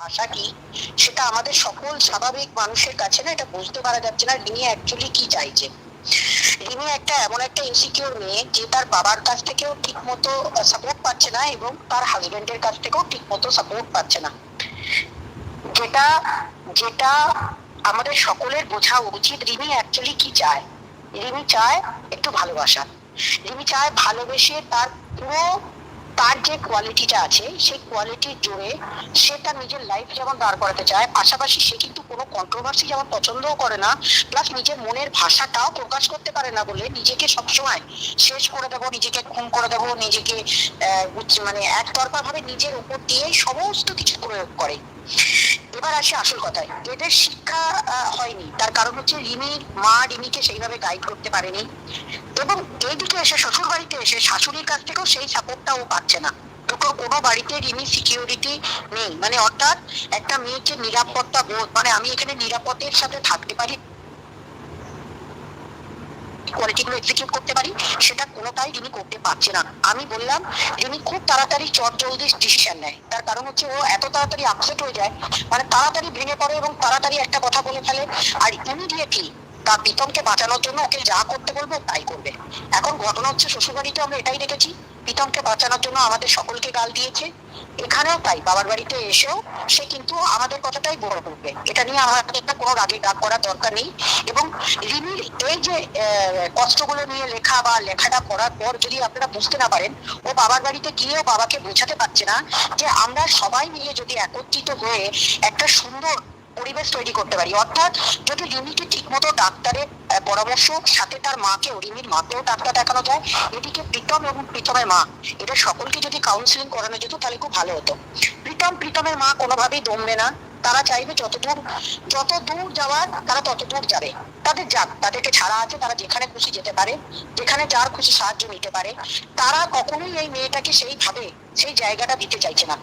আশা কি সেটা আমাদের সকল স্বাভাবিক মানুষের কাছে না এটা বুঝতে পারা যাচ্ছে না রিমি অ্যাকচুয়ালি কি চাইছে। রিমি একটা এমন একটা ইনসিকিউর মেয়ে যে তার বাবার কাছ থেকেও ঠিক মতো সাপোর্ট পাচ্ছে না এবং তার হাজবেন্ডের কাছ থেকেও ঠিক মতো সাপোর্ট পাচ্ছে না। যেটা যেটা আমাদের সকলের বোঝা উচিত রিমি অ্যাকচুয়ালি কি চায়। রিমি চায় একটু ভালোবাসা। রিমি চায় ভালোবেসে তার পুরো তার যে কোয়ালিটিটা আছে, সেই কোয়ালিটির জোরে সে তার নিজের লাইফ যেমন দাঁড় করাতে চায়, পাশাপাশি সে কিন্তু কোনো কন্ট্রোভার্সি যেমন পছন্দও করে না প্লাস নিজের মনের ভাষাটাও প্রকাশ করতে পারে না বলে নিজেকে সবসময় শেষ করে দেবো, নিজেকে খুন করে দেবো, নিজেকে মানে একতরফা ভাবে নিজের উপর দিয়েই সমস্ত কিছু প্রয়োগ করে। এবার আসে আসল কথায়। এদের শিক্ষা হয়নি। তার কারণ হচ্ছে রিমি, মা রিমিকে সেইভাবে গাইড করতে পারেনি। এবং এইদিকে এসে শ্বশুর বাড়িতে এসে শাশুড়ির কাছ থেকেও সেই সাপোর্টটা ও পাচ্ছে না। দুটো কোনো বাড়িতে রিমি সিকিউরিটি নেই। মানে অর্থাৎ একটা মেয়েকে নিরাপত্তা বোধ মানে আমি এখানে নিরাপত্তের সাথে থাকতে পারি কোয়ালিটিগুলো এক্সিকিউট করতে পারি, সেটা কোনোটাই রিমি করতে পারছে না। আমি বললাম রিমি খুব তাড়াতাড়ি চট জলদি ডিসিশন নেয়। তার কারণ হচ্ছে ও এত তাড়াতাড়ি আপসেট হয়ে যায় মানে তাড়াতাড়ি ভেঙে পড়ে এবং তাড়াতাড়ি একটা কথা বলে ফেলে। আর ইমিডিয়েটলি তার প্রীতমকে বাঁচানোর জন্য ওকে যা করতে বলব তাই করবে। এখন ঘটনা হচ্ছে শ্বশুরবাড়িতে আমরা এটাই দেখেছি। প্রীতমকে বাঁচানোর জন্য আমাদের সকলকে গাল দিয়েছে। এখানেও তাই, বাবার বাড়িতে এসেও সে কিন্তু আমাদের কথাটাই বড় করবে। এটা নিয়ে আমাদের কোনো রাগে রাগ করার দরকার নেই। এবং রিমির এই যে কষ্টগুলো নিয়ে লেখা বা লেখাটা করার পর যদি আপনারা বুঝতে না পারেন, ও বাবার বাড়িতে গিয়েও বাবাকে বোঝাতে পারছে না যে আমরা সবাই মিলে যদি একত্রিত হয়ে একটা সুন্দর পরিবেশ তৈরি করতে পারি। অর্থাৎ যদি রিমিকে ঠিকমতো ডাক্তারের পরামর্শ, সাথে তার মাকেও, রিমির মাকেও ডাক্তার দেখানো যায়, এদিকে প্রীতম এবং প্রীতমের মা, এদের সকলকে যদি কাউন্সিলিং করানো যেত, তাহলে খুব ভালো হতো। প্রীতম, প্রীতমের মা কোনোভাবেই দমবে না। তারা চাইবে যত দূর যত দূর যাওয়ার, তারা তত দূর যাবে। তাদের যাক, তাদেরকে ছাড়া আছে, তারা যেখানে খুশি যেতে পারে, যেখানে যার খুশি সাহায্য নিতে পারে। তারা কখনোই এই মেয়েটাকে সেইভাবে সেই জায়গাটা দিতে চাইছে না।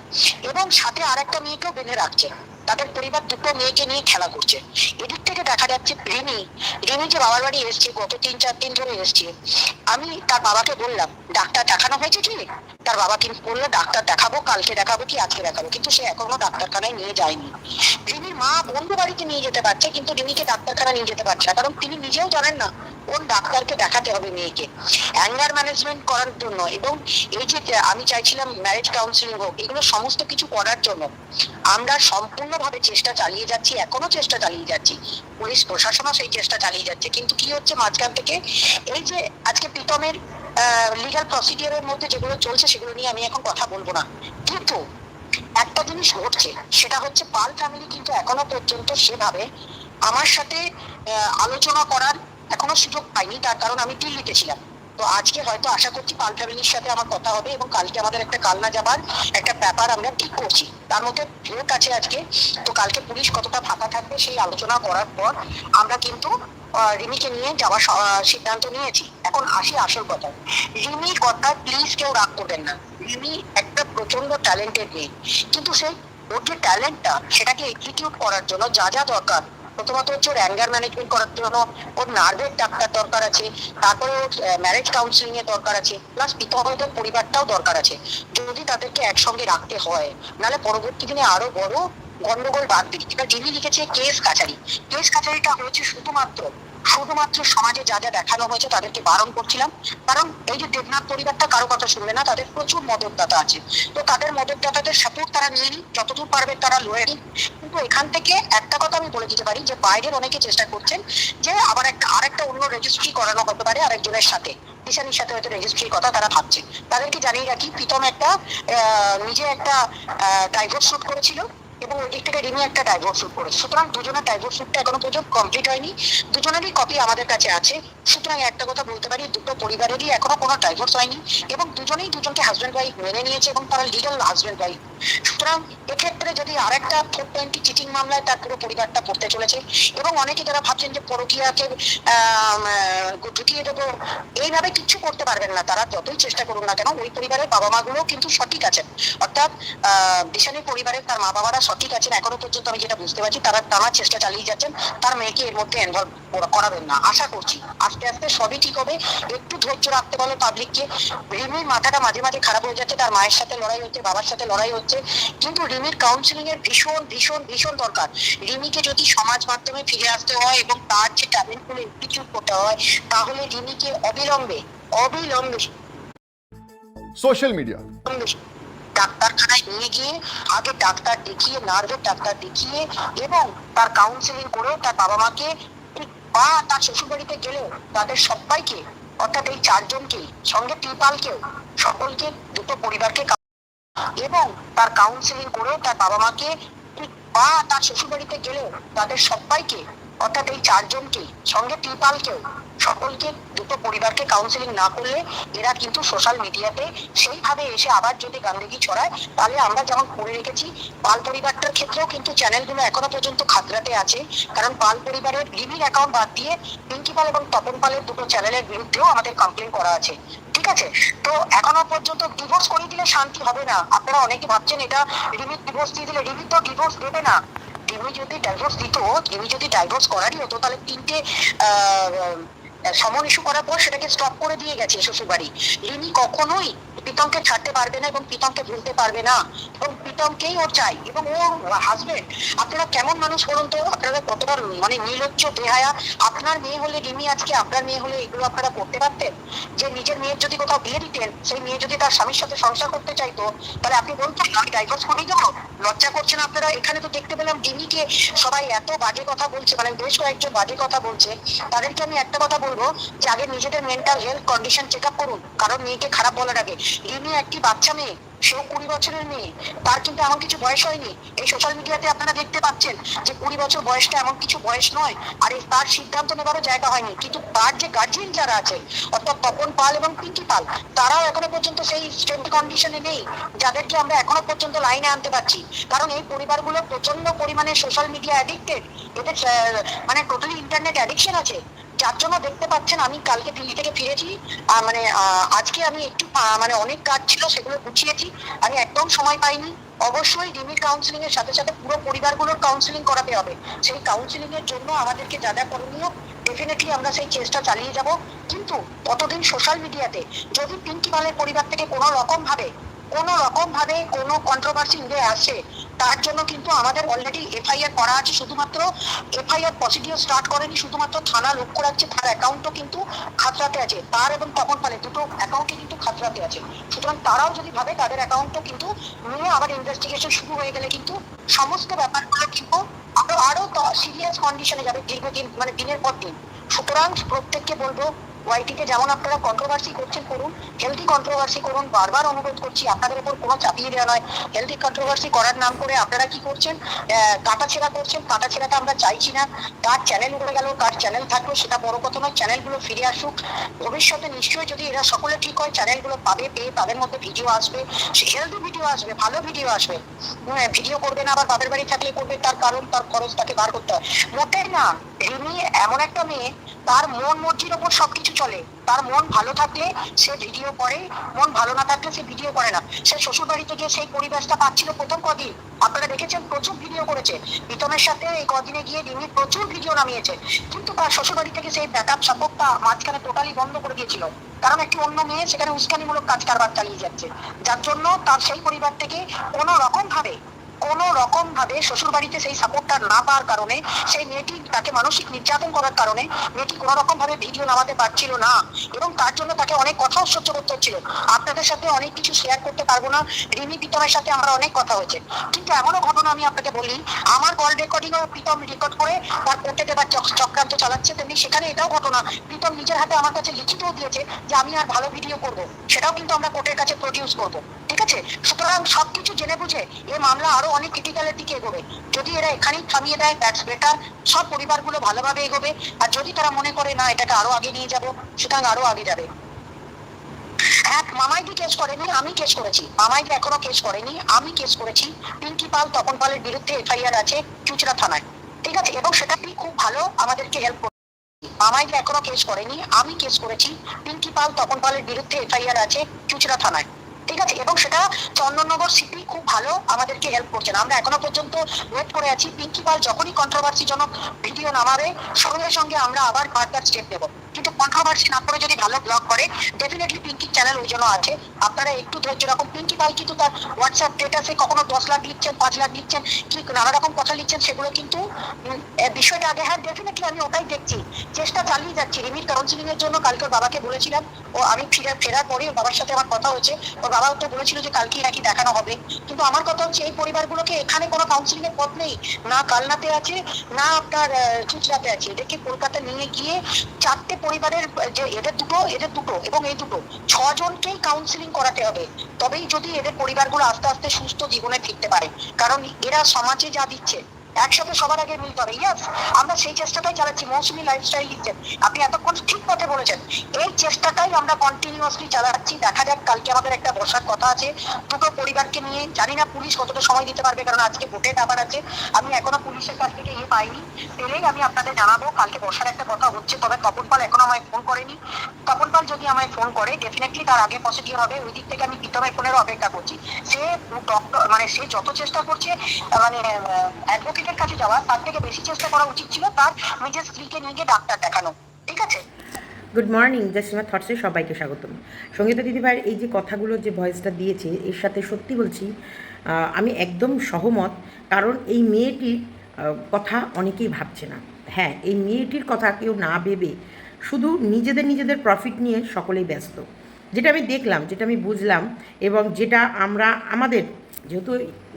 এবং সাথে আর একটা মেয়েকেও বেঁধে রাখছে। তাদের পরিবার দুটো মেয়েকে নিয়ে খেলা করছে। এদিক থেকে দেখা যাচ্ছে রিমি রিমি যে বাবার বাড়ি এসছে, গত তিন, চার দিন ধরে এসছে। আমি তার বাবাকে বললাম, ডাক্তার দেখানো হয়েছে কি? তার বাবা কিন্তু বলল, ডাক্তার দেখাবো, কালকে দেখাবো কি, আজকে দেখাবো। কিন্তু সে এখনও ডাক্তারখানায় নিয়ে যায়নি। রিমির মা বন্ধু বাড়িতে নিয়ে যেতে পারছে, কিন্তু রিমিকে ডাক্তারখানা নিয়ে যেতে পারছে না। কারণ তিনি নিজেও জানেন না কোন ডাক্তারকে দেখাতে হবে মেয়েকে? অ্যাঙ্গার ম্যানেজমেন্ট করার জন্য এবং এই যে, আমি চাইছিলাম ম্যারেজ কাউন্সিলিং হোক, এগুলো সমস্ত কিছু করার জন্য। আমরা সম্পূর্ণভাবে চেষ্টা চালিয়ে যাচ্ছি, এখনও চেষ্টা চালিয়ে যাচ্ছি। পুলিশ, প্রশাসনও সেই চেষ্টা চালিয়ে যাচ্ছে। কিন্তু কি হচ্ছে মাঝখান থেকে? এই যে আজকে প্রীতমের লিগাল প্রসিডিওরের মধ্যে যেগুলো চলছে সেগুলো নিয়ে আমি এখন কথা বলব না। কিন্তু একটা জিনিস ঘটছে, সেটা হচ্ছে পাল ফ্যামিলি কিন্তু এখনও পর্যন্ত সেভাবে আমার সাথে আলোচনা করার এখনও সুযোগ পাইনি, তার কারণ আমি দিল্লিতে ছিলাম। তো আজকে হয়তো আশা করছি পাল ফ্যামিলির সাথে আমার কথা হবে এবং কালকে আমাদের একটা কালনা যাবার একটা ব্যাপার আমরা ঠিক করছি। তার মধ্যে ভোট আছে আজকে, তো কালকে পুলিশ কতটা ফাঁকা থাকবে সেই আলোচনা করার পর আমরা কিন্তু রিমিকে নিয়ে যাওয়ার সিদ্ধান্ত নিয়েছি। এখন আসি আসল কথা রিমি কথা প্লিজ কেউ রাগ করবেন না। রিমি একটা প্রচণ্ড ট্যালেন্টেড মেয়ে। কিন্তু সেই ওর যে ট্যালেন্টটা সেটাকে এক্সিকিউট করার জন্য যা যা দরকার প্রথমত হচ্ছে ওর অ্যাঙ্গার ম্যানেজমেন্ট করার জন্য ওর নার্ভের ডাক্তার দরকার আছে, তারপরে ওর ম্যারেজ কাউন্সিলিং এর দরকার আছে প্লাস পিতামাতার পরিবারটাও দরকার আছে। যদি তাদেরকে একসঙ্গে রাখতে হয়, নাহলে পরবর্তী দিনে আরও বড় গন্ডগোল দিই এবার যিনি লিখেছে কেস কাছারি। কেস কাছারিটা হয়েছে শুধুমাত্র শুধুমাত্র সমাজে যা যা দেখানো হয়েছে তাদেরকে বারণ করছিলাম। কারণ এই যে দেবনাথ পরিবারটা কারও কথা শুনবে না, তাদের প্রচুর মদতদাতা আছে। তো তাদের মদতদাতাদের সাপোর্ট তারা নিয়ে নিক, যতদূর পারবে তারা লয়ে নিক। কিন্তু এখান থেকে একটা কথা আমি বলে দিতে পারি যে বাইরের অনেকে চেষ্টা করছেন যে আবার একটা আরেকটা অন্য রেজিস্ট্রি করানো হতে পারে আরেকজনের সাথে। দিশানির সাথে হয়তো রেজিস্ট্রির কথা তারা ভাবছে। তাদেরকে জানিয়ে রাখি, প্রীতম একটা নিজে একটা ডাইভোর্স শুট করেছিল। এবং ওই দিক থেকে রিমি একটা ডাইভোর্স শুট করেছে সুতরাং দুজনের ডাইভোর্স শুটটা এখনও পর্যন্ত কমপ্লিট হয়নি। দুজনেরই কপি আমাদের কাছে আছে। সুতরাং একটা কথা বলতে পারি, দুটো পরিবারেরই এখনও কোনো ডাইভোর্স হয়নি এবং দুজনেই দুজনকে হাজব্যান্ড ওয়াইফ মেনে নিয়েছে এবং তারা লিগাল হাজব্যান্ড ওয়াইফ সুতরাং এক্ষেত্রে যদি আরেকটা ফোর টোয়েন্টি চিটিং মামলায় তার পুরো পরিবারটা পড়তে চলেছে এবং অনেকে যারা ভাবছেন যে পরকিয়াকে ঢুকিয়ে দেবো, এইভাবে কিচ্ছু করতে পারবেন না তারা, যতই চেষ্টা করুন না কেন, ওই পরিবারের বাবা মা গুলো কিন্তু সঠিক আছেন। অর্থাৎ, আহ পরিবারের তার মা বাবারা সঠিক আছেন এখনও পর্যন্ত আমি যেটা বুঝতে পারছি তারা টানার চেষ্টা চালিয়ে যাচ্ছেন। তার মেয়েকে এর মধ্যে ইনভলভ করাবেন না। আশা করছি আস্তে আস্তে সবই ঠিক হবে। একটু ধৈর্য রাখতে বলো পাবলিককে রিমির মাথাটা মাঝে মাঝে খারাপ হয়ে যাচ্ছে তার মায়ের সাথে লড়াই হচ্ছে বাবার সাথে লড়াই হচ্ছে। কিন্তু রিমির কাউন্সিলিং এর ভীষণ ভীষণ ভীষণ দরকার। রিমিকে যদি সমাজ মাধ্যমে ফিরে আসতে হয় এবং তার যে ট্যালেন্টগুলো ইনস্টিটিউট করতে হয় তাহলে রিমিকে অবিলম্বে অবিলম্বে সোশ্যাল মিডিয়া ডাক্তারখানায় নিয়ে গিয়ে আগে ডাক্তার দেখিয়ে, নার্ভের ডাক্তার দেখিয়ে এবং তার কাউন্সিলিং করে তার বাবা মাকে বা তার শ্বশুর বাড়িতে গেলেও তাদের সবাইকে, অর্থাৎ এই চারজনকে, সঙ্গে ত্রিপালকেও সকলকে, দুটো পরিবারকে এবং তার কাউন্সিলিং করে তার বাবা মাকে বা তার শ্বশুর বাড়িতে গেলেও তাদের সবাইকে অর্থাৎ এই চারজনকে, সঙ্গে ত্রিপালকেও সকলকে, দুটো পরিবারকে কাউন্সিলিং না করলে এরা কিন্তু সোশ্যাল মিডিয়াতে সেইভাবে এসে আবার যদি গান্দেগি ছড়ায়, তাহলে আমরা যেমন করে রেখেছি, পাল পরিবারটার ক্ষেত্রেও কিন্তু চ্যানেলগুলো এখনও পর্যন্ত খাতরাতে আছে। কারণ পাল পরিবারের লিভিং অ্যাকাউন্ট বাদ দিয়ে পিঙ্কি পাল এবং তপন পালের দুটো চ্যানেলের বিরুদ্ধেও আমাদের কমপ্লেন করা আছে। ঠিক আছে? তো এখনও পর্যন্ত ডিভোর্স করে দিলে শান্তি হবে না। আপনারা অনেকে ভাবছেন এটা রিমিট ডিভোর্স দিয়ে দিলে রিমিট তো ডিভোর্স দেবে না। রিমি যদি ডাইভোর্স দিত গেমি যদি ডাইভোর্স করারই হতো তাহলে তিনটে সমন ইস্যু করার পর সেটাকে স্টপ করে দিয়ে গেছে শ্বশুর বাড়ি রিমি কখনোই প্রীতমকে ছাড়তে পারবে না এবং প্রীতমকে ভুলতে পারবে না। এবং প্রীতমকেই ওর চাই। এবং ওর হাজবেন্ড আপনারা কেমন মানুষ বলুন তো? আপনারা কতটা মানে নির্লজ্জ, বেহায়া, আপনার মেয়ে হলে রিমি আজকে, আপনার মেয়ে হলে এগুলো আপনারা করতে পারতেন? যে নিজের মেয়ের যদি কোথাও বিয়ে দিতেন, সেই মেয়ে যদি তার স্বামীর সাথে সংসার করতে চাইতো, তাহলে আপনি বলতেন, আমি ডাইভোর্স করেই দেবো। লজ্জা করছেন আপনারা? এখানে তো দেখতে পেলাম রিমিকে সবাই এত বাজে কথা বলছে মানে বেশ কয়েকজন বাজে কথা বলছে। তাদেরকে আমি একটা কথা বলব যে আগে নিজেদের mental health condition check up করুন। কারণ মেয়েকে খারাপ বলার আগে। রিমি একটি বাচ্চা মেয়ে, সেও কুড়ি বছরের মেয়ে। তার কিন্তু এমন কিছু বয়স হয়নি। এই সোশ্যাল মিডিয়াতে আপনারা দেখতে পাচ্ছেন যে কুড়ি বছর বয়সটা এমন কিছু বয়স নয়। আর এই তার সিদ্ধান্ত নেবারও জায়গা হয়নি। কিন্তু তার যে গার্জিয়ান যারা আছে, অর্থাৎ তপন পাল এবং পিঙ্কি পাল, তারাও এখনও পর্যন্ত সেই স্ট্রেন্থ কন্ডিশনে নেই। যাদেরকে আমরা এখনও পর্যন্ত লাইনে আনতে পারছি। কারণ এই পরিবারগুলো প্রচণ্ড পরিমাণে সোশ্যাল মিডিয়া অ্যাডিক্টেড এদের মানে টোটালি ইন্টারনেট অ্যাডিকশন আছে। যার জন্য দেখতে পাচ্ছেন আমি কালকে দিল্লি থেকে ফিরেছি। মানে আজকে আমি একটু মানে অনেক কাজ ছিল, সেগুলো গুছিয়েছি। আমি একদম সময় পাইনি। অবশ্যই রিমির কাউন্সিলিং এর সাথে সাথে পুরো পরিবারগুলোর কাউন্সিলিং করাতে হবে। সেই কাউন্সিলিং এর জন্য আমাদেরকে যা যা করণীয় ডেফিনেটলি আমরা সেই চেষ্টা চালিয়ে যাব। কিন্তু ততদিন সোশ্যাল মিডিয়াতে যদি পিঙ্কি পালের পরিবার থেকে কোনো রকম ভাবে কোনো রকম ভাবে কোনো কন্ট্রোভার্সি উঠে আসে, তার জন্য কিন্তু আমাদের অলরেডি এফআইআর করা আছে। শুধুমাত্র এফআইআর প্রসিডিওর স্টার্ট করেনি, শুধুমাত্র থানা লক্ষ্য রাখছে, তার অ্যাকাউন্টও কিন্তু খাতরাতে আছে, তার এবং তপন পালে দুটো অ্যাকাউন্টই কিন্তু খাতরাতে আছে। সুতরাং তারাও যদি ভাবে, তাদের অ্যাকাউন্টও কিন্তু নিয়ে আবার ইনভেস্টিগেশন শুরু হয়ে গেলে কিন্তু সমস্ত ব্যাপারগুলো কিন্তু আরও আরও সিরিয়াস কন্ডিশনে যাবে দীর্ঘদিন মানে দিনের পর দিন। সুতরাং প্রত্যেককে বলব ওয়াইটিতে যেমন আপনারা কন্ট্রোভার্সি করছেন, করুন। হেলদি কন্ট্রোভার্সি করুন। বারবার অনুরোধ করছি, আপনাদের উপর কোনো চাপিয়ে দেওয়া নয়। হেলদি কন্ট্রোভার্সি করার নাম করে আপনারা কি করছেন? কাটা ছেঁড়া করছেন। কাটা ছেঁড়াটা আমরা চাইছি না। কার চ্যানেল উঠে গেল কার চ্যানেল থাকল, সেটা বড় কথা নয়। চ্যানেলগুলো ফিরে আসুক। ভবিষ্যতে নিশ্চয়ই যদি এরা সকলে ঠিক হয় চ্যানেলগুলো পাবে, পেয়ে তাদের মধ্যে ভিডিও আসবে। সে হেলদি ভিডিও আসবে, ভালো ভিডিও আসবে। ভিডিও করবে না, আবার বাপের বাড়ি থাকলে করবে। তার কারণ, তার খরচ তাকে বার করতে হয়। মোটেই না। রিমি এমন একটা মেয়ে, তার মন মর্জির ওপর সবকিছু চলে। তার মন ভালো থাকলে সে ভিডিও করে, মন ভালো না থাকলে সে ভিডিও করে না। সে শ্বশুর বাড়িতে গিয়ে সেই পরিবেশটা পাচ্ছিল প্রথম কদিন। আপনারা দেখেছেন, প্রচুর ভিডিও করেছে। প্রীতমের সাথে এই কদিনে গিয়ে রিমি প্রচুর ভিডিও নামিয়েছে। কিন্তু তার শ্বশুর বাড়ি থেকে সেই ব্যাকআপ সাপোর্টটা মাঝখানে টোটালি বন্ধ করে দিয়েছিল। কারণ একটি অন্য মেয়ে সেখানে উস্কানিমূলক কাজ কারবার চালিয়ে যাচ্ছে। যার জন্য তার সেই পরিবার থেকে কোনো রকম ভাবে কোনো রকম ভাবে শ্বশুর বাড়িতে সেই সাপোর্টটা না পাওয়ার কারণে, সেই মেয়েটি তাকে মানসিক নির্যাতন করার কারণে মেয়েটি কোনো রকম ভাবে ভিডিও নামাতে পারছিল না এবং তার জন্য তাকে অনেক কথাও সহ্য করতে হচ্ছিল। আপনাদের সাথে অনেক কিছু শেয়ার করতে পারব না। রিমি প্রীতমের সাথে আমরা অনেক কথা হয়েছে। কিন্তু এমনও ঘটনা আমি আপনাকে বলি, আমার কল রেকর্ডিং ও প্রীতম রেকর্ড করে তার কোর্টে দেবার চক- চক্রান্ত চালাচ্ছে, তেমনি সেখানে এটাও ঘটনা, প্রীতম নিজের হাতে আমার কাছে লিখিতও দিয়েছে যে আমি আর ভালো ভিডিও করব। সেটাও কিন্তু আমরা কোর্টের কাছে প্রডিউস করব। আছে সুতরাং সবকিছু জেনে বুঝে এই মামলা আরও অনেক ক্রিটিক্যালের দিকে এগোবে। যদি এরা এখানেই থামিয়ে দেয় দ্যাটস বেটার সব পরিবারগুলো ভালোভাবে এগোবে। আর যদি তারা মনে করে, না, এটাকে আরও আগে নিয়ে যাব, সুতরাং আরও আগে যাবে। হ্যাঁ মামাইদি কেস করেনি, আমি কেস করেছি। মামাইদি এখনও কেস করেনি, আমি কেস করেছি। পিঙ্কি পাল, তপন পালের বিরুদ্ধে এফআইআর আছে চুচড়া থানায়। ঠিক আছে? এবং সেটা খুব ভালো আমাদেরকে হেল্প করে মামাইদি এখনও কেস করেনি, আমি কেস করেছি। পিঙ্কি পাল, তপন পালের বিরুদ্ধে এফআইআর আছে চুচড়া থানায়। ঠিক আছে? এবং সেটা চন্দননগর সিপি খুব ভালো আমাদেরকে হেল্প করছে না। আমরা এখনও পর্যন্ত ওয়েট করে আছি। পিঙ্কি পাল যখনই কন্ট্রোভার্সি জনক ভিডিও নামাবে, সঙ্গে সঙ্গে আমরা আবার ফার্দার স্টেপ নেব কিন্তু কন্ট্রোভার্সি না করে যদি ভালো ব্লগ করে ডেফিনেটলি পিঙ্কির চ্যানেল ওই জন্য আছে। আপনারা একটু ধৈর্য রাখুন। পিঙ্কি পাল কিন্তু তার হোয়াটসঅ্যাপ স্টেটাসে কখনো দশ লাখ লিখছেন পাঁচ লাখ লিখছেন কি নানা রকম কথা লিখছেন সেগুলো কিন্তু বিষয়টা আগে। হ্যাঁ ডেফিনেটলি আমি ওটাই দেখছি। চেষ্টা চালিয়ে যাচ্ছি। রিমির কাউন্সিলিং এর জন্য কালকে বাবাকে বলেছিলাম ও আমি ফিরে ফেরার পরে বাবার সাথে আমার কথা হয়েছে। ওর বাবা তো বলেছিল যে কালকেই নাকি দেখানো হবে। কিন্তু আমার কথা হচ্ছে এই পরিবারগুলোকে এখানে কোনো কাউন্সিলিং এর পথ নেই। না কালনাতে আছে না আপনার আহ, চুচড়াতে আছে। এদেরকে কলকাতা নিয়ে গিয়ে চারটে পরিবারের, যে এদের দুটো এদের দুটো এবং এই দুটো, ছজনকেই কাউন্সিলিং করাতে হবে। তবেই যদি এদের পরিবারগুলো আস্তে আস্তে সুস্থ জীবনে ফিরতে পারে। কারণ এরা সমাজে যা দিচ্ছে একসাথে সবার আগে মিলতে হবে ইয়াস আমরা সেই চেষ্টাটাই চালাচ্ছি। মৌসুমি লাইফস্টাইল লিখছেন। আপনি এতক্ষণ ঠিক পথে বলেছেন। এই চেষ্টাটাই আমরা কন্টিনিউয়াসলি চালাচ্ছি। দেখা যাক, কালকে আমাদের একটা বসার কথা আছে। দুটো পরিবারকে নিয়ে। জানি না পুলিশ কতটা সময় দিতে পারবে, কারণ আজকে ভোটের ব্যাপার আছে। আমি এখনও পুলিশের কাছ থেকে ইয়ে পাইনি। পেলেই আমি আপনাদের জানাব। কালকে বসার একটা কথা হচ্ছে, তবে তপন পাল এখনও আমায় ফোন করেনি। তপন পাল যদি আমায় ফোন করে ডেফিনেটলি তার আগে পজিটিভ হবে। ওই দিক থেকে আমি প্রীতমের ফোনেরও অপেক্ষা করছি। সে ডক্টর মানে সে যত চেষ্টা করছে মানে মানে অ্যাডভোকেটের কাছে যাওয়া তার থেকে বেশি চেষ্টা করা উচিত ছিল তার নিজের স্ত্রীকে নিয়ে গিয়ে ডাক্তার দেখানো। ঠিক আছে? গুড মর্নিং জাসিমা থটসে সবাইকে স্বাগতম। সঙ্গীতা দিদিভাইয়ের এই যে কথাগুলো যে ভয়েসটা দিয়েছে, এর সাথে সত্যি বলছি আমি একদম সহমত, কারণ এই মেয়েটির কথা অনেকেই ভাবছে না। হ্যাঁ এই মেয়েটির কথা কেউ না ভেবে শুধু নিজেদের নিজেদের প্রফিট নিয়ে সকলেই ব্যস্ত। যেটা আমি দেখলাম, যেটা আমি বুঝলাম, এবং যেটা আমরা, আমাদের, যেহেতু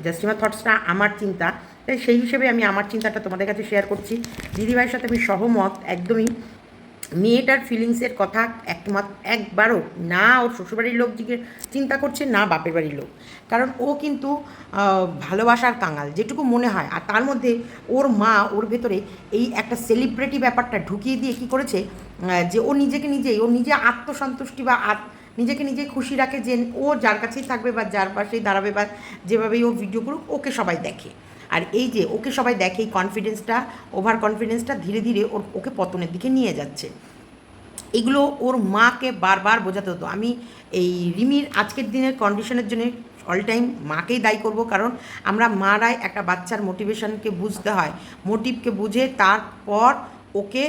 জাস্টিমা থটসটা আমার চিন্তা তাই সেই হিসেবে আমি আমার চিন্তাটা তোমাদের কাছে শেয়ার করছি। দিদিভাইয়ের সাথে আমি সহমত, একদমই। মেয়েটার ফিলিংসের কথা একমাত্র একবারও না, ওর শ্বশুরবাড়ির লোক দিকে চিন্তা করছে, না বাপের বাড়ির লোক। কারণ ও কিন্তু ভালোবাসার কাঙাল, যেটুকু মনে হয়। আর তার মধ্যে ওর মা, ওর ভেতরে এই একটা সেলিব্রিটি ব্যাপারটা ঢুকিয়ে দিয়ে কি করেছে যে ও নিজেকে নিজেই, ও নিজে আত্মসন্তুষ্টি বা আত নিজেকে নিজে খুশি রাখে যে ও যার কাছেই থাকবে বা যার পাশেই দাঁড়াবে বা যেভাবেই ও ভিডিও করুক, ওকে সবাই দেখে। আর এই যে ওকে সবাই দেখে, এই কনফিডেন্সটা ওভার কনফিডেন্সটা ধীরে ধীরে ওর, ওকে পতনের দিকে নিয়ে যাচ্ছে। এগুলো ওর মাকে বারবার বোঝাতে হতো। আমি এই রিমির আজকের দিনের কন্ডিশনের জন্য অল টাইম মাকেই দায়ী করব কারণ আমরা মারাই একটা বাচ্চার মোটিভেশনকে বুঝতে হয় মোটিভকে বুঝে তারপর ওকে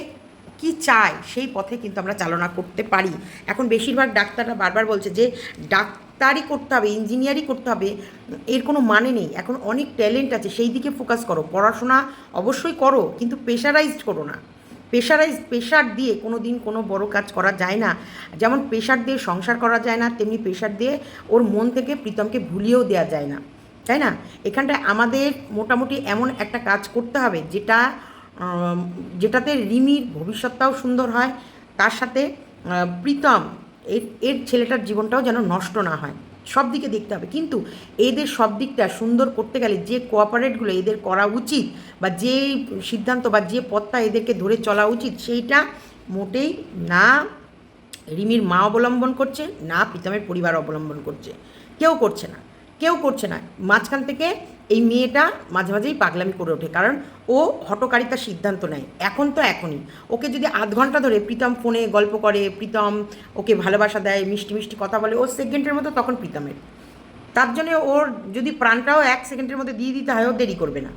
কি চায় সেই পথে কিন্তু আমরা চালনা করতে পারি। এখন বেশিরভাগ ডাক্তাররা বারবার বলছে যে ডাক্তারি করতে হবে ইঞ্জিনিয়ারিং করতে হবে, এর কোনো মানে নেই। এখন অনেক ট্যালেন্ট আছে, সেই দিকে ফোকাস করো। পড়াশোনা অবশ্যই করো, কিন্তু প্রেশারাইজড করো না। প্রেশারাইজ প্রেশার দিয়ে কোনো দিন কোনো বড় কাজ করা যায় না। যেমন প্রেশার দিয়ে সংসার করা যায় না, তেমনি প্রেশার দিয়ে ওর মন থেকে প্রীতমকে ভুলিয়েও দেওয়া যায় না। তাই না? এখানটায় আমাদের মোটামুটি এমন একটা কাজ করতে হবে, যেটা যেটাতে রিমির ভবিষ্যৎটাও সুন্দর হয়। তার সাথে প্রীতম এর এর ছেলেটার জীবনটাও যেন নষ্ট না হয়। সব দিকে দেখতে হবে। কিন্তু এদের সব দিকটা সুন্দর করতে গেলে যে কোঅপারেটগুলো এদের করা উচিত বা যে সিদ্ধান্ত বা যে পথটা এদেরকে ধরে চলা উচিত, সেইটা মোটেই না রিমির মা অবলম্বন করছে, না প্রীতমের পরিবার অবলম্বন করছে। কেউ করছে না। কেউ করছে না। মাঝখান থেকে এই মেয়েটা মাঝে মাঝেই পাগলামি করে ওঠে, কারণ ও হটকারিতার সিদ্ধান্ত নেয়। এখন তো এখনই। ওকে যদি আধ ঘণ্টা ধরে প্রীতম ফোনে গল্প করে, প্রীতম ওকে ভালোবাসা দেয়, মিষ্টি মিষ্টি কথা বলে, ও সেকেন্ডের মতো তখন প্রীতমের। তার জন্য ওর যদি প্রাণটাও এক সেকেন্ডের মধ্যে দিয়ে দিতে হয়, ও দেরি করবে না।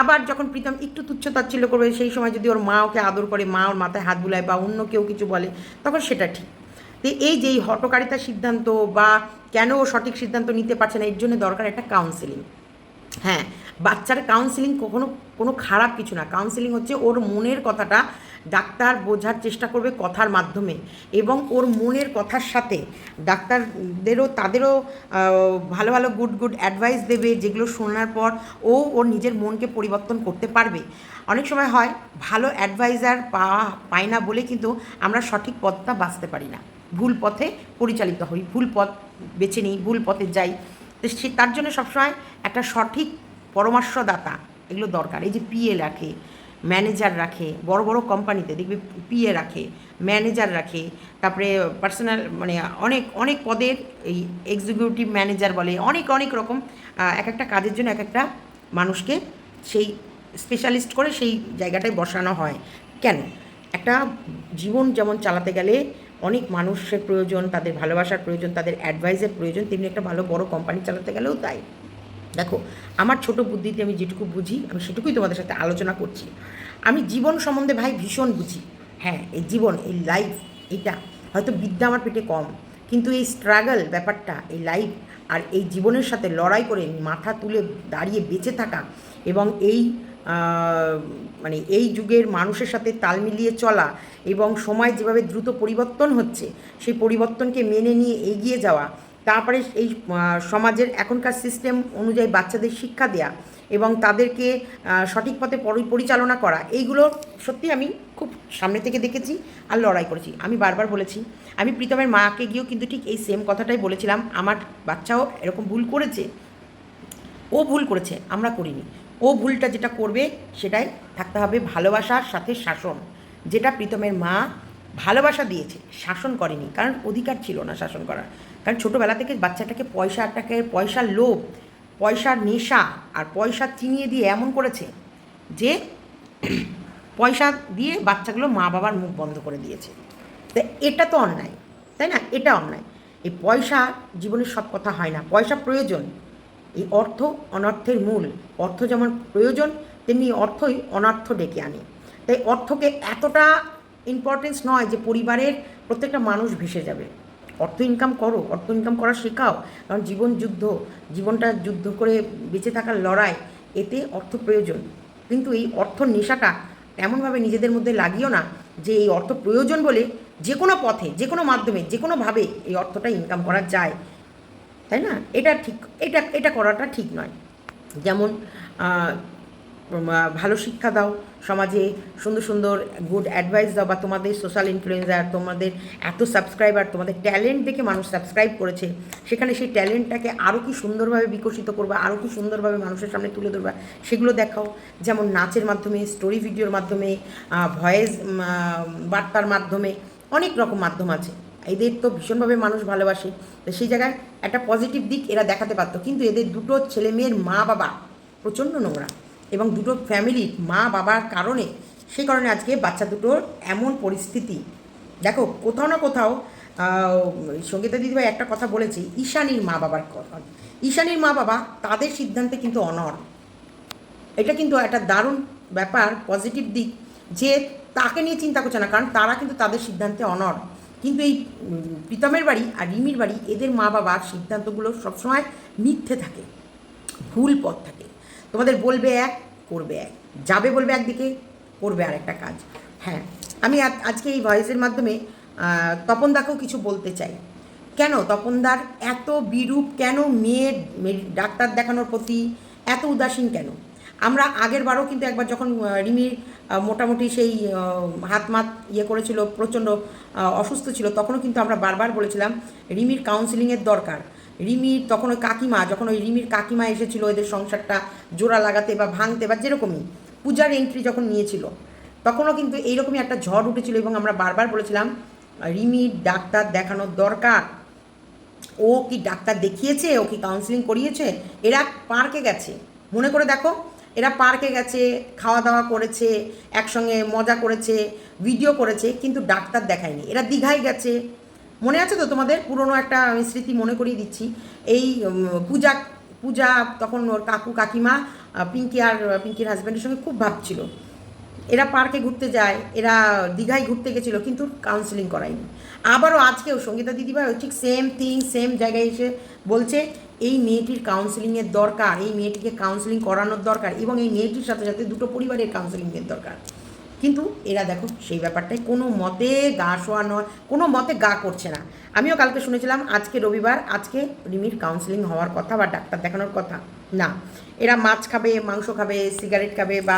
আবার যখন প্রীতম একটু তুচ্ছ তাচ্ছিল্য করবে, সেই সময় যদি ওর মা ওকে আদর করে, মা ওর মাথায় হাত বুলায় বা অন্য কেউ কিছু বলে, তখন সেটা ঠিক। তো এই যে এই হটকারিতার সিদ্ধান্ত বা কেন ও সঠিক সিদ্ধান্ত নিতে পারছে না, এর জন্য দরকার একটা কাউন্সেলিং হ্যাঁ বাচ্চার কাউন্সিলিং কখনো কোনো খারাপ কিছু না। কাউন্সিলিং হচ্ছে ওর মনের কথাটা ডাক্তার বোঝার চেষ্টা করবে কথার মাধ্যমে এবং ওর মনের কথার সাথে ডাক্তারদেরও তাদেরও ভালো ভালো গুড গুড অ্যাডভাইস দেবে যেগুলো শোনার পর ও ওর নিজের মনকে পরিবর্তন করতে পারবে। অনেক সময় হয় ভালো অ্যাডভাইজার পাওয়া পায় না বলে কিন্তু আমরা সঠিক পথটা বাঁচতে পারি না। ভুল পথে পরিচালিত হই, ভুল পথ বেছে নিই, ভুল পথে যাই। তো সে তার জন্য সবসময় একটা সঠিক পরামর্শদাতা এগুলো দরকার। এই যে পিএ রাখে ম্যানেজার রাখে, বড় বড় কোম্পানিতে দেখবে পিএ রাখে ম্যানেজার রাখে, তারপরে পার্সোনাল মানে অনেক অনেক পদের এই এক্সিকিউটিভ ম্যানেজার বলে, অনেক অনেক রকম এক একটা কাজের জন্য এক একটা মানুষকে সেই স্পেশালিস্ট করে সেই জায়গাটায় বসানো হয়। কেন? একটা জীবন যেমন চালাতে গেলে অনেক মানুষের প্রয়োজন, তাদের ভালোবাসার প্রয়োজন, তাদের অ্যাডভাইসের প্রয়োজন, তেমনি একটা ভালো বড় কোম্পানি চালাতে গেলেও তাই। দেখো, আমার ছোট বুদ্ধিতে আমি যেটুকু বুঝি, আমি সেটুকুই তোমাদের সাথে আলোচনা করছি। আমি জীবন সম্বন্ধে ভাই ভীষণ বুঝি। হ্যাঁ এই জীবন, এই লাইফ এটা হয়তো বিদ্যা আমার পেটে কম, কিন্তু এই স্ট্রাগল ব্যাপারটা, এই লাইফ আর এই জীবনের সাথে লড়াই করে মাথা তুলে দাঁড়িয়ে বেঁচে থাকা এবং এই মানে এই যুগের মানুষের সাথে তাল মিলিয়ে চলা এবং সময় যেভাবে দ্রুত পরিবর্তন হচ্ছে, সেই পরিবর্তনকে মেনে নিয়ে এগিয়ে যাওয়া, তারপরে এই সমাজের এখনকার সিস্টেম অনুযায়ী বাচ্চাদের শিক্ষা দেয়া এবং তাদেরকে সঠিক পথে পরিচালনা করা, এইগুলো সত্যি আমি খুব সামনে থেকে দেখেছি আর লড়াই করেছি। আমি বারবার বলেছি, আমি প্রীতমের মাকে গিয়েও কিন্তু ঠিক এই সেম কথাটাই বলেছিলাম, আমার বাচ্চাও এরকম ভুল করেছে, ও ভুল করেছে, আমরা করিনি। ও ভুলটা যেটা করবে সেটাই থাকতে হবে ভালোবাসার সাথে শাসন। যেটা প্রীতমের মা ভালোবাসা দিয়েছে, শাসন করেনি। কারণ অধিকার ছিল না শাসন করার। কারণ ছোটোবেলা থেকে বাচ্চাটাকে পয়সাটাকে পয়সার লোভ, পয়সার নেশা আর পয়সা চিনিয়ে দিয়ে এমন করেছে যে পয়সা দিয়ে বাচ্চাগুলো মা বাবার মুখ বন্ধ করে দিয়েছে। তা এটা তো অন্যায়, তাই না? এটা অন্যায়। এই পয়সা জীবনের সব কথা হয় না। পয়সা প্রয়োজন। এই অর্থ অনর্থের মূল। অর্থ যেমন প্রয়োজন, তেমনি অর্থই অনর্থ ডেকে আনে। তাই অর্থকে এতটা ইম্পর্টেন্স নয় যে পরিবারের প্রত্যেকটা মানুষ ভেসে যাবে। অর্থ ইনকাম করো, অর্থ ইনকাম করা শেখাও। কারণ জীবন যুদ্ধ, জীবনটা যুদ্ধ করে বেঁচে থাকার লড়াই, এতে অর্থ প্রয়োজন। কিন্তু এই অর্থ নেশাটা এমনভাবে নিজেদের মধ্যে লাগিও না যে এই অর্থ প্রয়োজন বলে যে কোনো পথে যে কোনো মাধ্যমে যে কোনোভাবে এই অর্থটা ইনকাম করা যায়। তাই না? এটা ঠিক, এটা এটা করাটা ঠিক নয়। যেমন ভালো শিক্ষা দাও, সমাজে সুন্দর সুন্দর গুড অ্যাডভাইস দাও, বা তোমাদের সোশ্যাল ইনফ্লুয়েন্সার তোমাদের এত সাবস্ক্রাইবার তোমাদের ট্যালেন্ট দেখে মানুষ সাবস্ক্রাইব করেছে, সেখানে সেই ট্যালেন্টটাকে আরও কি সুন্দরভাবে বিকশিত করবা আরও কি সুন্দরভাবে মানুষের সামনে তুলে ধরবা, সেগুলো দেখাও। যেমন নাচের মাধ্যমে স্টোরি ভিডিওর মাধ্যমে ভয়েস বার্তার মাধ্যমে অনেক রকম মাধ্যম আছে। এদের তো ভীষণভাবে মানুষ ভালোবাসে। তো সেই জায়গায় একটা পজিটিভ দিক এরা দেখাতে পারতো। কিন্তু এদের দুটো ছেলে মেয়ের মা বাবা প্রচণ্ড নোংরা এবং দুটো ফ্যামিলির মা বাবার কারণে সেই কারণে আজকে বাচ্চা দুটোর এমন পরিস্থিতি। দেখো, কোথাও না কোথাও সঙ্গীতা দিদিভাই একটা কথা বলেছি, ঈশানীর মা বাবার কথা ঈশানীর মা বাবা তাদের সিদ্ধান্তে কিন্তু অনড়। এটা কিন্তু একটা দারুণ ব্যাপার পজিটিভ দিক, যে তাকে নিয়ে চিন্তা করছে না, কারণ তারা কিন্তু তাদের সিদ্ধান্তে অনড়। কিন্তু এই প্রীতমের বাড়ি আর রিমির বাড়ি, এদের মা বাবার সিদ্ধান্তগুলো সবসময় মিথ্যে থাকে, ভুল পথ থাকে। তোমাদের বলবে এক, করবে এক, যাবে বলবে একদিকে, করবে আর একটা কাজ। হ্যাঁ আমি আজ- আজকে এই ভয়েসের মাধ্যমে তপনদাকেও কিছু বলতে চাই। কেন তপনদার এত বিরূপ, কেন মেয়ের ডাক্তার দেখানোর প্রতি এত উদাসীন কেন? আমরা আগের বারও কিন্তু একবার যখন রিমির মোটামুটি সেই হাত মাত ইয়ে করেছিল, প্রচণ্ড অসুস্থ ছিল, তখনও কিন্তু আমরা বারবার বলেছিলাম, রিমির কাউন্সিলিংয়ের দরকার। রিমির তখন ওই কাকিমা, যখন ওই রিমির কাকিমা এসেছিল এদের সংসারটা জোড়া লাগাতে বা ভাঙতে বা যেরকমই, পূজার এন্ট্রি যখন নিয়েছিল, তখনও কিন্তু এইরকমই একটা ঝড় উঠেছিল এবং আমরা বারবার বলেছিলাম রিমির ডাক্তার দেখানোর দরকার। ও কি ডাক্তার দেখিয়েছে? ও কি কাউন্সিলিং করিয়েছে? এরা পার্কে গেছে। মনে করে দেখো এরা পার্কে গেছে খাওয়া দাওয়া করেছে, একসঙ্গে মজা করেছে ভিডিও করেছে, কিন্তু ডাক্তার দেখায়নি। এরা দীঘায় গেছে। মনে আছে তো তোমাদের? পুরনো একটা আমি স্মৃতি মনে করিয়ে দিচ্ছি। এই পূজা পূজা তখন ওর কাকু, কাকিমা পিঙ্কি আর, পিঙ্কির হাজব্যান্ডের সঙ্গে খুব ভাবছিল। এরা পার্কে ঘুরতে যায়, এরা দীঘায় ঘুরতে গেছিল, কিন্তু কাউন্সিলিং করায়নি। আবারও আজকেও সঙ্গীতা দিদিভাই ঠিক সেম থিং সেম জায়গায় এসে বলছে এই মেয়েটির কাউন্সিলিংয়ের দরকার, এই মেয়েটিকে কাউন্সিলিং করানোর দরকার এবং এই মেয়েটির সাথে সাথে দুটো পরিবারের কাউন্সিলিংয়ের দরকার। কিন্তু এরা দেখো সেই ব্যাপারটাই কোনো মতে গা শোয়া নয়, কোনো মতে গা করছে না। আমিও কালকে শুনেছিলাম, আজকে রবিবার, আজকে রিমির কাউন্সিলিং হওয়ার কথা বা ডাক্তার দেখানোর কথা। না, এরা মাছ খাবে, মাংস খাবে সিগারেট খাবে বা,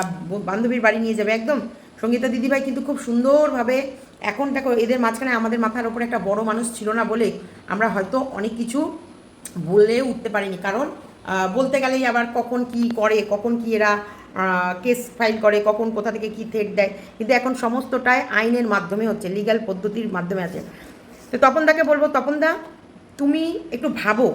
বান্ধবীর বাড়ি নিয়ে যাবে, একদম। সঙ্গীতা দিদিভাই কিন্তু খুব সুন্দরভাবে এখন দেখো এদের মাঝখানে আমাদের মাথার ওপরে একটা বড় মানুষ ছিল না বলে আমরা হয়তো অনেক কিছু বলে উঠতে পারিনি। কারণ বলতে গেলেই আবার কখন কি করে, কখন কি এরা কেস ফাইল করে, কখন কোথা থেকে কি থেট দেয়। কিন্তু এখন সমস্তটাই আইনের মাধ্যমে হচ্ছে লিগ্যাল পদ্ধতির মাধ্যমে আছে। তো তপনদাকে বলব তপনদা তুমি একটু ভাবো,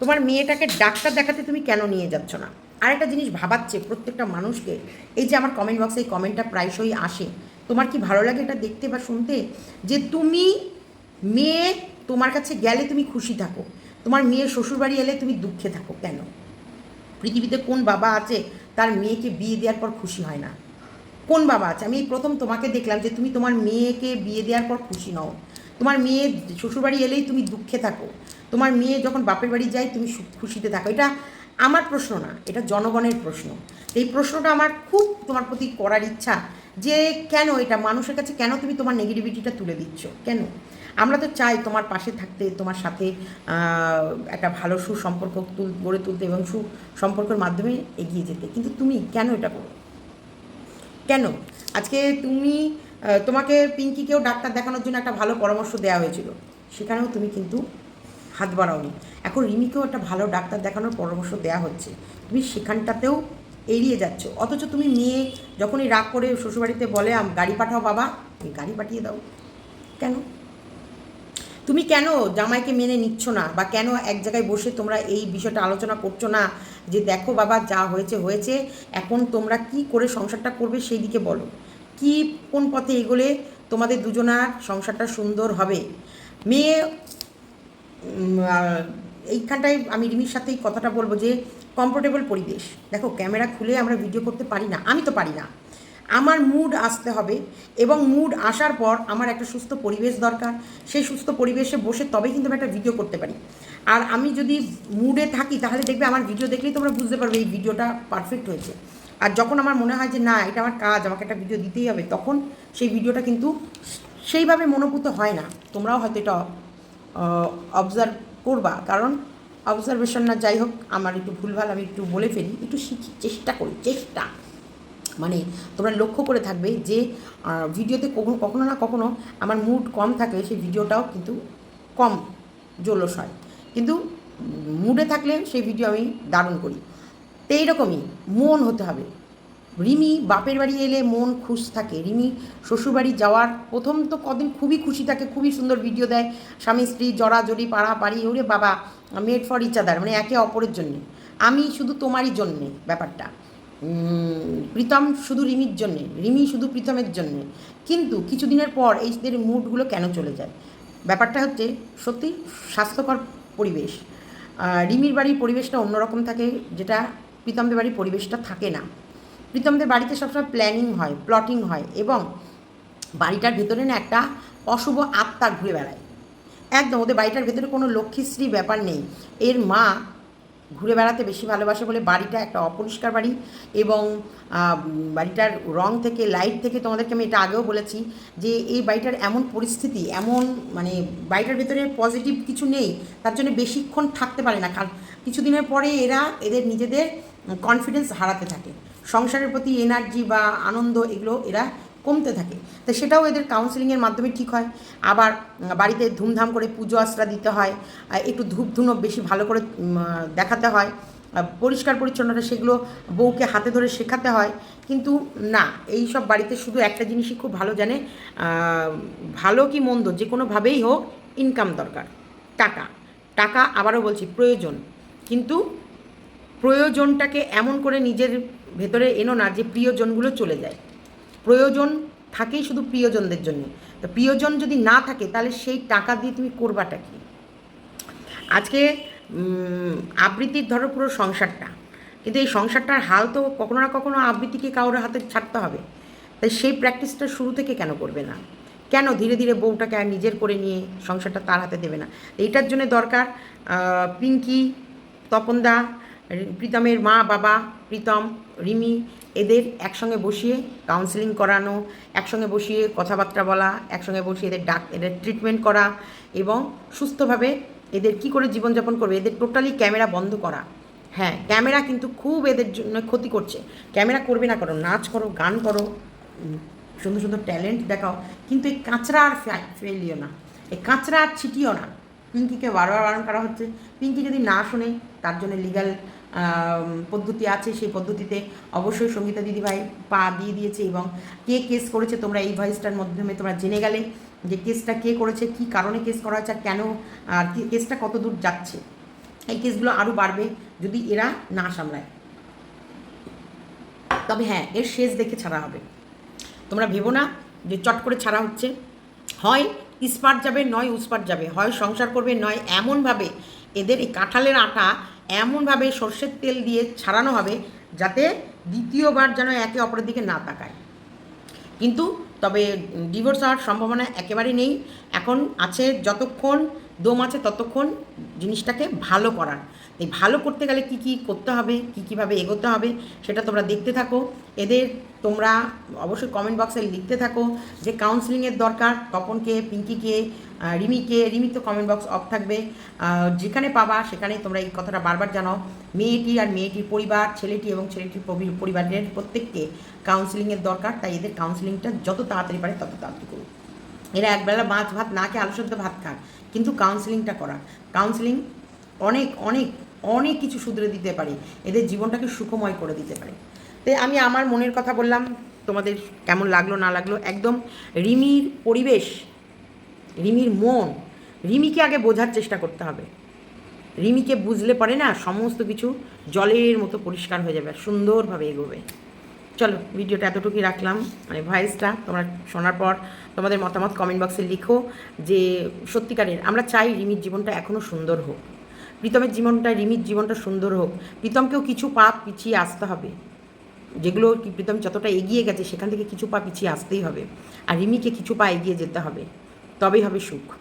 তোমার মেয়েটাকে ডাক্তার দেখাতে তুমি কেন নিয়ে যাচ্ছ না? আরেকটা জিনিস ভাবাচ্ছে প্রত্যেকটা মানুষকে, এই যে আমার কমেন্ট বক্সে এই কমেন্টটা প্রায়শই আসে। তোমার কি ভালো লাগে এটা দেখতে বা শুনতে? যে তুমি মেয়ে, তোমার কাছে গেলে তুমি খুশি থাকো। তোমার মেয়ের শ্বশুরবাড়ি এলে তুমি দুঃখে থাকো কেন? পৃথিবীতে কোন বাবা আছে তার মেয়েকে বিয়ে দেওয়ার পর খুশি হয় না? কোন বাবা আছে? আমি প্রথম তোমাকে দেখলাম যে তুমি তোমার মেয়েকে বিয়ে দেওয়ার পর খুশি নও। তোমার মেয়ে শ্বশুরবাড়ি এলেই তুমি দুঃখে থাকো। তোমার মেয়ে যখন বাপের বাড়ি যায়, তুমি খুশিতে থাকো। এটা আমার প্রশ্ন না, এটা জনগণের প্রশ্ন। এই প্রশ্নটা আমার খুব তোমার প্রতি করার ইচ্ছা যে কেন এটা? মানুষের কাছে কেন তুমি তোমার নেগেটিভিটিটা তুলে দিচ্ছ? কেন? আমরা তো চাই তোমার পাশে থাকতে, তোমার সাথে একটা ভালো সুসম্পর্ক তুল, গড়ে তুলতে এবং সুসম্পর্কের মাধ্যমে এগিয়ে যেতে। কিন্তু তুমি কেন এটা করো? কেন? আজকে তুমি তোমাকে পিঙ্কিকেও ডাক্তার দেখানোর জন্য একটা ভালো পরামর্শ দেওয়া হয়েছিল। সেখানেও তুমি কিন্তু হাত বাড়াওনি। এখন রিমিকেও একটা ভালো ডাক্তার দেখানোর পরামর্শ দেওয়া হচ্ছে। তুমি সেখানটাতেও এড়িয়ে যাচ্ছ। অথচ তুমি মেয়ে, যখনই রাগ করে শ্বশুরবাড়িতে বলে, "আম- গাড়ি পাঠাও বাবা। গাড়ি পাঠিয়ে দাও। কেন? তুমি কেন জামাইকে মেনে নিচ্ছ না? বা কেন এক জায়গায় বসে তোমরা এই বিষয়টা আলোচনা করছ না? যে দেখো বাবা, যা হয়েছে হয়েছে। এখন তোমরা কি করে সংসারটা করবে সেই দিকে বলো। কি, কোন পথে এগোলে তোমাদের দুজনার সংসারটা সুন্দর হবে? মেয়ে এইখানটায় আমি রিমির সাথে এই কথাটা বলব যে কমফোর্টেবল পরিবেশ। দেখো, ক্যামেরা খুলে আমরা ভিডিও করতে পারি না। আমি তো পারি না। আমার মুড আসতে হবে এবং মুড আসার পর আমার একটা সুস্থ পরিবেশ দরকার। সেই সুস্থ পরিবেশে বসে তবে কিন্তু আমি একটা ভিডিও করতে পারি। আর আমি যদি মুডে থাকি তাহলে দেখবে আমার ভিডিও দেখলেই তোমরা বুঝতে পারবে এই ভিডিওটা পারফেক্ট হয়েছে। আর যখন আমার মনে হয় যে না, এটা আমার কাজ, আমাকে একটা ভিডিও দিতেই হবে, তখন সেই ভিডিওটা কিন্তু সেইভাবে মনোভূত হয় না। তোমরাও হয়তো এটা অবজার্ভ করবা। কারণ অবজারভেশন না যাই হোক, আমার একটু ভুলভাল আমি একটু বলে ফেলি, একটু শিখি, চেষ্টা করি, চেষ্টা। মানে তোমরা লক্ষ্য করে থাকবে যে ভিডিওতে কখনো কখনো না কখনো আমার মুড কম থাকে, সেই ভিডিওটাও কিন্তু কম জলস হয়। কিন্তু মুডে থাকলে সেই ভিডিও আমি দারুণ করি। তো এইরকমই মন হতে হবে। রিমি বাপের বাড়ি এলে মন খুশ থাকে। রিমি শ্বশুরবাড়ি যাওয়ার প্রথম তো কদিন খুবই খুশি থাকে, খুবই সুন্দর ভিডিও দেয়। স্বামী, স্ত্রী, জড়াজড়ি, পাড়াপাড়ি, ওরে বাবা মেড ফর ইচ আদার মানে একে অপরের জন্যে। আমি শুধু তোমারই জন্যে ব্যাপারটা। প্রীতম শুধু রিমির জন্যে, রিমি শুধু প্রীতমের জন্যে। কিন্তু কিছুদিনের পর এইদের মুডগুলো কেন চলে যায়? ব্যাপারটা হচ্ছে, সত্যি স্বাস্থ্যকর পরিবেশ। রিমির বাড়ির পরিবেশটা অন্যরকম থাকে, যেটা প্রীতমদের বাড়ির পরিবেশটা থাকে না। প্রীতমদের বাড়িতে সবসময় প্ল্যানিং হয় প্লটিং হয় এবং বাড়িটার ভেতরে না একটা অশুভ আত্মা ঘুরে বেড়ায়। একদম, ওদের বাড়িটার ভেতরে কোনো লক্ষ্মীশ্রী ব্যাপার নেই। এর মা ঘুরে বেড়াতে বেশি ভালোবাসে বলে বাড়িটা একটা অপরিষ্কার বাড়ি এবং বাড়িটার রং থেকে লাইট থেকে তোমাদেরকে আমি এটা আগেও বলেছি যে এই বাড়িটার এমন পরিস্থিতি, এমন মানে বাড়িটার ভেতরে পজিটিভ কিছু নেই, তার জন্য বেশিক্ষণ থাকতে পারে না। কারণ কিছুদিনের পরে এরা এদের নিজেদের কনফিডেন্স হারাতে থাকে। সংসারের প্রতি এনার্জি বা আনন্দ এগুলো এরা কমতে থাকে। তো সেটাও এদের কাউন্সিলিংয়ের মাধ্যমে ঠিক হয়। আবার বাড়িতে ধুমধাম করে পুজো আশ্রা দিতে হয় একটু ধূপ ধুনো বেশি ভালো করে দেখাতে হয় পরিষ্কার পরিচ্ছন্নতা সেগুলো বউকে হাতে ধরে শেখাতে হয়। কিন্তু না, এই সব বাড়িতে শুধু একটা জিনিসই খুব ভালো জানে ভালো কি মন্দ, যে কোনোভাবেই হোক ইনকাম দরকার, টাকা। টাকা আবারও বলছি, প্রয়োজন। কিন্তু প্রয়োজনটাকে এমন করে নিজের ভেতরে এনো না যে প্রিয়জনগুলো চলে যায়। প্রয়োজন থাকেই শুধু প্রিয়জনদের জন্য। তো প্রিয়জন যদি না থাকে, তাহলে সেই টাকা দিয়ে তুমি করবাটা কি? আজকে আবৃত্তির ধরো পুরো সংসারটা। কিন্তু এই সংসারটার হাল তো কখনো না কখনো আবৃত্তিকে কারোর হাতে ছাড়তে হবে। তাই সেই প্র্যাকটিসটা শুরু থেকে কেন করবে না? কেন ধীরে ধীরে বউটাকে আর নিজের করে নিয়ে সংসারটা তার হাতে দেবে না? এইটার জন্য দরকার পিঙ্কি, তপনদা প্রীতমের মা বাবা প্রীতম, রিমি এদের একসঙ্গে বসিয়ে কাউন্সেলিং করানো, একসঙ্গে বসিয়ে কথাবার্তা বলা, একসঙ্গে বসিয়ে এদের ডাক, এদের ট্রিটমেন্ট করা এবং সুস্থভাবে এদের কি করে জীবনযাপন করবে, এদের টোটালি ক্যামেরা বন্ধ করা। হ্যাঁ ক্যামেরা কিন্তু খুব এদের জন্য ক্ষতি করছে। ক্যামেরা করবে না করো, নাচ করো, গান করো সুন্দর সুন্দর ট্যালেন্ট দেখাও, কিন্তু এই কাঁচরা আর ফেলিও না। এই কাঁচরা আর ছিটিও না। পিঙ্কিকে বারবার বারণ করা হচ্ছে। পিঙ্কি যদি না শোনে, তার জন্য লিগাল পদ্ধতি আছে, সেই পদ্ধতিতে অবশ্যই সঙ্গীতা দিদিভাই পা দিয়ে দিয়েছে এবং কে কেস করেছে তোমরা এই ভয়েসটার মাধ্যমে তোমরা জেনে গেলে যে কেসটা কে করেছে, কি কারণে কেস করা হয়েছে আর কেন, আর কেসটা কত দূর যাচ্ছে। এই কেসগুলো আরও বাড়বে যদি এরা না সামলায়। তবে হ্যাঁ এর শেষ দেখে ছাড়া হবে। তোমরা ভেবো না যে চট করে ছাড়া হচ্ছে। হয় ইস্পাট যাবে, নয় উস্পাট যাবে। হয় সংসার করবে, নয় এমনভাবে এদের এই কাঁঠালের আটা এমনভাবে সর্ষের তেল দিয়ে ছাড়ানো হবে যাতে দ্বিতীয়বার যেন একে অপরের দিকে না তাকায়। কিন্তু তবে ডিভোর্স হওয়ার সম্ভাবনা একেবারেই নেই। এখন আছে যতক্ষণ দম আছে ততক্ষণ জিনিসটাকে ভালো করার। এই ভালো করতে গেলে কি কি করতে হবে, কি কীভাবে এগোতে হবে, সেটা তোমরা দেখতে থাকো। এদের তোমরা অবশ্যই কমেন্ট বক্সে লিখতে থাকো যে কাউন্সিলিংয়ের দরকার তপনকে পিঙ্কিকে রিমিকে রিমি তো কমেন্ট বক্স অফ থাকবে। যেখানে পাবা সেখানে তোমরা এই কথাটা বারবার জানাও। মেয়েটি আর মেয়েটির পরিবার, ছেলেটি এবং ছেলেটির পরিবারের প্রত্যেককে কাউন্সিলিংয়ের দরকার, তাই এদের কাউন্সিলিংটা যত তাড়াতাড়ি পারে তত তাড়াতাড়ি করুন এরা একবেলা মাছ ভাত না খেয়ে আলু সেদ্ধ ভাত খান কিন্তু কাউন্সিলিংটা করা কাউন্সিলিং অনেক অনেক অনেক কিছু শুধরে দিতে পারে। এদের জীবনটাকে সুখময় করে দিতে পারে। তাই আমি আমার মনের কথা বললাম। তোমাদের কেমন লাগল, না লাগল? একদম রিমির পরিবেশ, রিমির মন, রিমিকে আগে বোঝার চেষ্টা করতে হবে। রিমিকে বুঝলে পরে না সমস্ত কিছু জলের মতো পরিষ্কার হয়ে যাবে, সুন্দরভাবে এগোবে। চলো, ভিডিওটা এতটুকুই রাখলাম। মানে ভয়েসটা তোমরা শোনার পর তোমাদের মতামত কমেন্ট বক্সে লিখো যে সত্যিকারের আমরা চাই রিমির জীবনটা এখনও সুন্দর হোক। প্রীতমের জীবনটা, রিমির জীবনটা সুন্দর হোক। প্রীতমকেও কিছু পা পিছিয়ে আসতে হবে। যেগুলো কি প্রীতম যতটা এগিয়ে গেছে সেখান থেকে কিছু পা পিছিয়ে আসতেই হবে। আর রিমিকে কিছু পা এগিয়ে যেতে হবে। তবেই হবে সুখ।